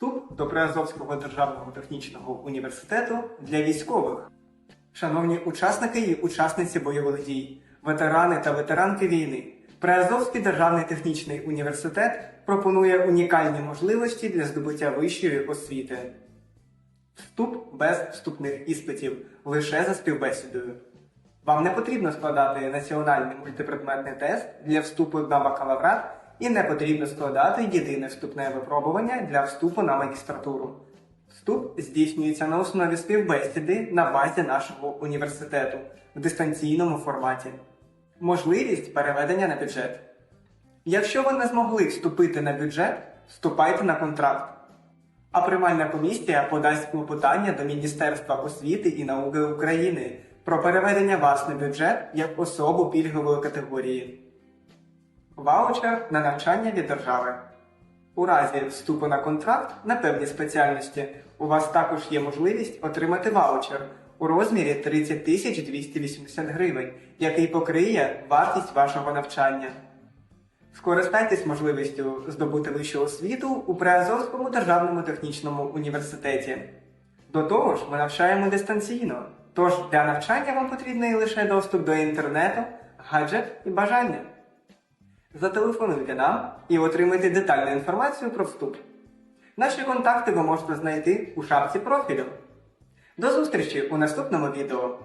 Вступ до Приазовського державного технічного університету для військових. Шановні учасники і учасниці бойових дій, ветерани та ветеранки війни, Приазовський державний технічний університет пропонує унікальні можливості для здобуття вищої освіти. Вступ без вступних іспитів лише за співбесідою. Вам не потрібно складати національний мультипредметний тест для вступу на бакалаврат і не потрібно складати єдине вступне випробування для вступу на магістратуру. Вступ здійснюється на основі співбесіди на базі нашого університету в дистанційному форматі. Можливість переведення на бюджет. Якщо ви не змогли вступити на бюджет, вступайте на контракт. А приймальна комісія подасть клопотання до Міністерства освіти і науки України про переведення вас на бюджет як особу пільгової категорії. Ваучер на навчання від держави. У разі вступу на контракт на певні спеціальності у вас також є можливість отримати ваучер у розмірі 30 280 гривень, який покриє вартість вашого навчання. Скористайтесь можливістю здобути вищу освіту у Приазовському державному технічному університеті. До того ж, ми навчаємо дистанційно, тож для навчання вам потрібний лише доступ до інтернету, гаджет і бажання. Зателефонуйте нам і отримайте детальну інформацію про вступ. Наші контакти ви можете знайти у шапці профілю. До зустрічі у наступному відео!